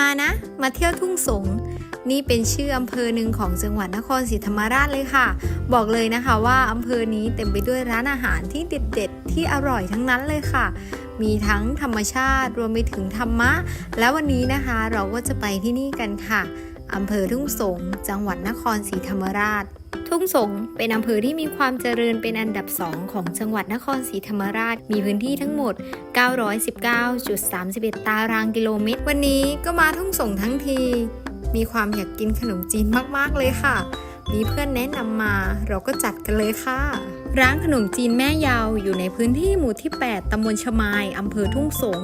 มานะ มาเที่ยวทุ่งสง นี่เป็นชื่ออำเภอหนึ่งของจังหวัดนครศรีธรรมราชเลยค่ะ บอกเลยนะคะว่าอำเภอนี้เต็มไปด้วยร้านอาหารที่เด็ดๆ ที่อร่อยทั้งนั้นเลยค่ะ มีทั้งธรรมชาติรวมไปถึงธรรมะ และวันนี้นะคะเราก็จะไปที่นี่กันค่ะอำเภอทุ่งสง จังหวัดนครศรีธรรมราช ทุ่งสงเป็นอำเภอที่มีความเจริญเป็นอันดับ2ของจังหวัดนครศรีธรรมราช มีพื้นที่ทั้งหมด 919.31 ตารางกิโลเมตร วันนี้ก็มาทุ่งสงทั้งที มีความอยากกินขนมจีนมากๆเลยค่ะ มีเพื่อนแนะนำมาเราก็จัดกันเลยค่ะ ร้านขนมจีนแม่ยาวอยู่ในพื้นที่หมู่ที่ 8 ตำบลชมายอำเภอทุ่งสง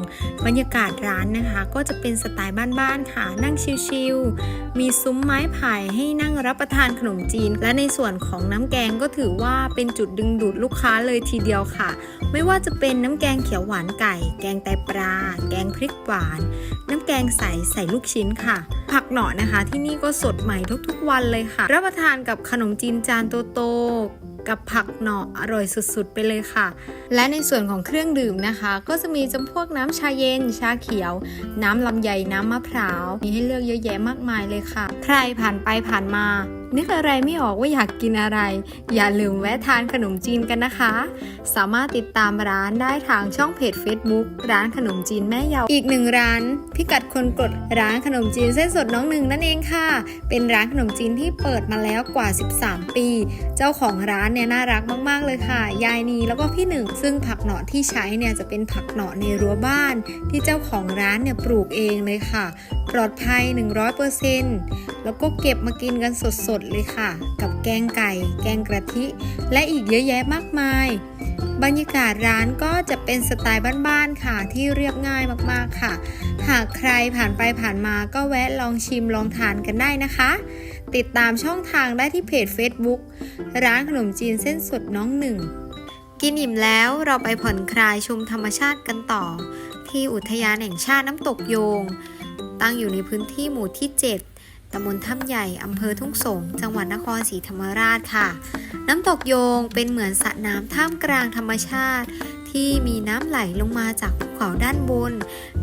บรรยากาศร้านนะคะ ก็จะเป็นสไตล์บ้านๆค่ะ นั่งชิลๆ มีซุ้มไม้ไผ่ให้นั่งรับประทานขนมจีน และในส่วนของน้ำแกงก็ถือว่าเป็นจุดดึงดูดลูกค้าเลยทีเดียวค่ะ ไม่ว่าจะเป็นน้ำแกงเขียวหวานไก่ แกงไตปลา แกงพริกหวาน น้ำแกงใสใส่ลูกชิ้นค่ะ ผักหน่อนะคะ ที่นี่ก็สดใหม่ทุกๆ วันเลยค่ะ รับประทานกับขนมจีนจานโตๆ กับผักหน่ออร่อยสุดๆ ไปเลยค่ะ และในส่วนของเครื่องดื่มนะคะ ก็จะมีจำพวกน้ำชาเย็น ชาเขียว น้ำลำไยน้ำมะพร้าว มีให้เลือกเยอะแยะมากมายเลยค่ะ ใครผ่านไปผ่านมานึกอะไรไม่ออกว่าอยากกินอะไร อย่าลืมแวะทานขนมจีนกันนะคะ สามารถติดตามร้านได้ทางช่องเพจ Facebook ร้านขนมจีนแม่เยาอีกหนึ่งร้าน พิกัดคนกดร้านขนมจีนเส้นสดน้องหนึ่งนั่นเองค่ะ เป็นร้านขนมจีนที่เปิดมาแล้วกว่า 13 ปี เจ้าของร้านเนี่ยน่ารักมาก ๆ เลยค่ะ ยายนีแล้วก็พี่หนึ่ง ซึ่งผักหน่อที่ใช้เนี่ยจะเป็นผักหน่อในรั้วบ้าน ที่เจ้าของร้านเนี่ยปลูกเองเลยค่ะ ปลอดภัย 100%แล้วก็เก็บมากินกันสดๆเลยค่ะ กับแกงไก่ แกงกะทิ และอีกเยอะแยะมากมาย บรรยากาศร้านก็จะเป็นสไตล์บ้านๆค่ะที่เรียบง่ายมากๆค่ะ หากใครผ่านไปผ่านมาก็แวะลองชิมลองทานกันได้นะคะ ติดตามช่องทางได้ที่เพจ Facebook ร้านขนมจีนเส้นสดน้องหนึ่งกินอิ่มแล้วเราไปผ่อนคลายชมธรรมชาติกันต่อ ที่อุทยานแห่งชาติน้ำตกโยง ตั้งอยู่ในพื้นที่หมู่ที่ 7 ตำบลถ้ำใหญ่ อำเภอทุ่งสง จังหวัดนครศรีธรรมราชค่ะ น้ำตกโยงเป็นเหมือนสระน้ำท่ามกลางธรรมชาติ ที่มีน้ำไหลลงมาจากภูเขาด้านบน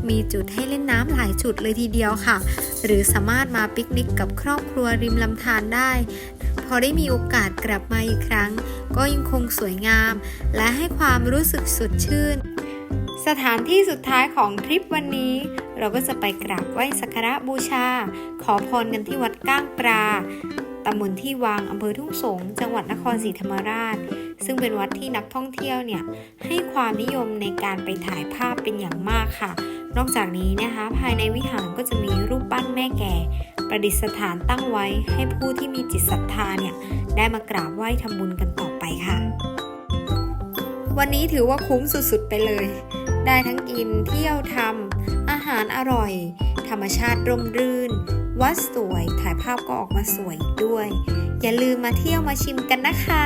มีจุดให้เล่นน้ำหลายจุดเลยทีเดียวค่ะ หรือสามารถมาปิกนิกกับครอบครัวริมลำธารได้พอได้มีโอกาสกลับมาอีกครั้ง ก็ยังคงสวยงาม และให้ความรู้สึกสดชื่น สถานที่สุดท้ายของทริปวันนี้ เราก็จะไปกราบไหว้สักการะบูชา ขอพรกันที่วัดก้างปลาตำบลที่วางอำเภอทุ่งสง จังหวัดนครศรีธรรมราช ซึ่งเป็นวัดที่นักท่องเที่ยวเนี่ยให้ความนิยมในการไปถ่ายภาพเป็นอย่างมากค่ะ นอกจากนี้นะคะ ภายในวิหารก็จะมีรูปปั้นแม่แก่ ประดิษฐานตั้งไว้ให้ผู้ที่มีจิตศรัทธาเนี่ยได้มากราบไหว้ทำบุญกันต่อไปค่ะ วันนี้ถือว่าคุ้มสุดๆไปเลย ได้ทั้งกินเที่ยวทำอาหารอร่อย ธรรมชาติร่มรื่น วัดสวยถ่ายภาพก็ออกมาสวยด้วย อย่าลืมมาเที่ยวมาชิมกันนะคะ